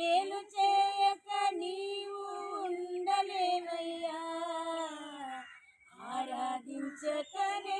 మేలు చేయక నీవు ఉండలేమయ్యా ఆరాధించకనే